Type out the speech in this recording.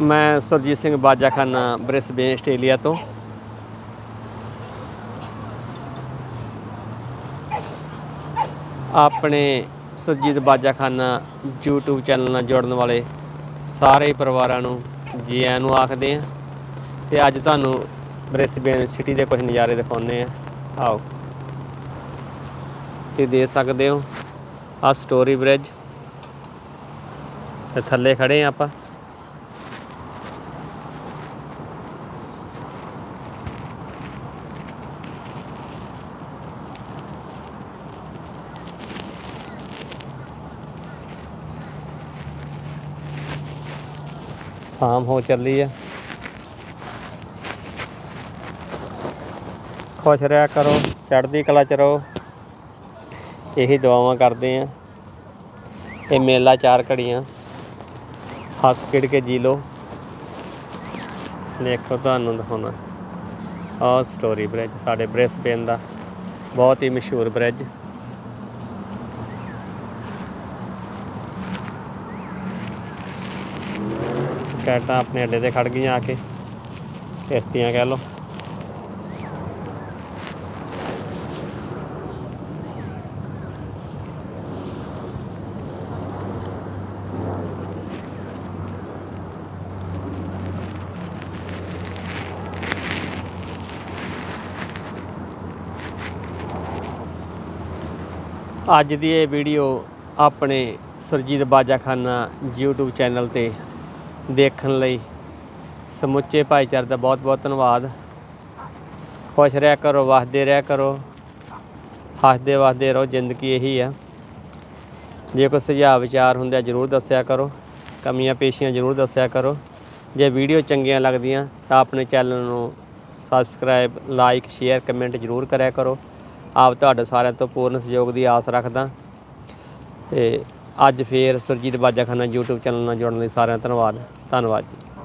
ਮੈਂ Surjit Singh Bajakhana Brisbane Australia ਤੋਂ। ਆਪਣੇ ਸੁਰਜੀਤ ਬਾਜਾਖਾਨਾ YouTube ਚੈਨਲ ਨਾਲ ਜੁੜਨ ਵਾਲੇ ਸਾਰੇ ਪਰਿਵਾਰਾਂ ਨੂੰ ਜੀ ਆਇਆਂ ਨੂੰ ਆਖਦੇ ਆ ਤੇ ਅੱਜ ਤੁਹਾਨੂੰ ਬ੍ਰਿਸਬੇਨ ਸਿਟੀ ਦੇ ਕੁਝ ਨਜ਼ਾਰੇ ਦਿਖਾਉਂਦੇ ਆ ਆਓ। ਤੇ ਦੇ ਸਕਦੇ ਹੋ ਆ ਸਟੋਰੀ ਬ੍ਰਿਜ ਤੇ ਥੱਲੇ ਖੜੇ ਆ ਆਪਾਂ। ਸ਼ਾਮ ਹੋ ਚੱਲੀ ਆ। ਖੁਸ਼ ਰਿਹਾ ਕਰੋ, ਚੜ੍ਹਦੀ ਕਲਾ ਚ ਰਹੋ। ਇਹੀ ਦੁਆਵਾਂ ਕਰਦੇ ਆ। ਇਹ ਮੇਲਾ ਚਾਰ ਘੜੀਆਂ। ਹੱਸ ਖੇਡ ਕੇ ਜੀ ਲਓ। ਦੇਖੋ ਤੁਹਾਨੂੰ ਦਿਖਾਉਣਾ। ਆ ਸਟੋਰੀ ਬ੍ਰਿਜ ਸਾਡੇ ਬ੍ਰਿਸਬੇਨ ਦਾ। ਬਹੁਤ ਹੀ ਮਸ਼ਹੂਰ ਬ੍ਰਿਜ ਕੈਟਾਂ ਆਪਣੇ ਅੱਡੇ ਤੇ ਖੜ ਗਈਆਂ ਆ ਕੇ। ਕਿਸ਼ਤੀਆਂ ਕਹਿ ਲਓ। ਅੱਜ ਦੀ ਇਹ ਵੀਡੀਓ ਆਪਣੇ ਸਰਜੀਤ ਬਾਜਾਖਾਨਾ YouTube ਚੈਨਲ ਤੇ ਦੇਖਣ ਲਈ। ਸਮੁੱਚੇ ਭਾਈਚਾਰੇ ਦਾ ਬਹੁਤ-ਬਹੁਤ ਧੰਨਵਾਦ। ਖੁਸ਼ ਰਿਹਾ ਕਰੋ, ਵਸਦੇ ਰਿਹਾ ਕਰੋ। ਹੱਸਦੇ ਵਸਦੇ ਰਹੋ, ਜ਼ਿੰਦਗੀ ਇਹੀ ਆ। ਜੇ ਕੋਈ ਸੁਝਾਅ ਵਿਚਾਰ ਹੁੰਦੇ ਜਰੂਰ ਦੱਸਿਆ ਕਰੋ। ਕਮੀਆਂ ਪੇਸ਼ੀਆਂ ਜਰੂਰ ਦੱਸਿਆ ਕਰੋ। ਜੇ ਵੀਡੀਓ ਚੰਗੀਆਂ ਲੱਗਦੀਆਂ ਤਾਂ ਆਪਣੇ ਚੈਨਲ ਨੂੰ ਸਬਸਕ੍ਰਾਈਬ, ਲਾਈਕ, ਸ਼ੇਅਰ, ਕਮੈਂਟ ਜਰੂਰ ਕਰਿਆ ਕਰੋ। ਆਪ ਤੁਹਾਡੇ ਸਾਰਿਆਂ ਤੋਂ ਪੂਰਨ ਸਹਿਯੋਗ ਦੀ ਆਸ ਰੱਖਦਾ। ਤੇ ਅੱਜ ਫੇਰ ਸੁਰਜੀਤ ਬਾਜਾਖਾਨਾ YouTube ਚੈਨਲ ਨਾਲ ਜੁੜਨ ਲਈ ਸਾਰਿਆਂ ਦਾ ਧੰਨਵਾਦ ਧੰਨਵਾਦ ਜੀ।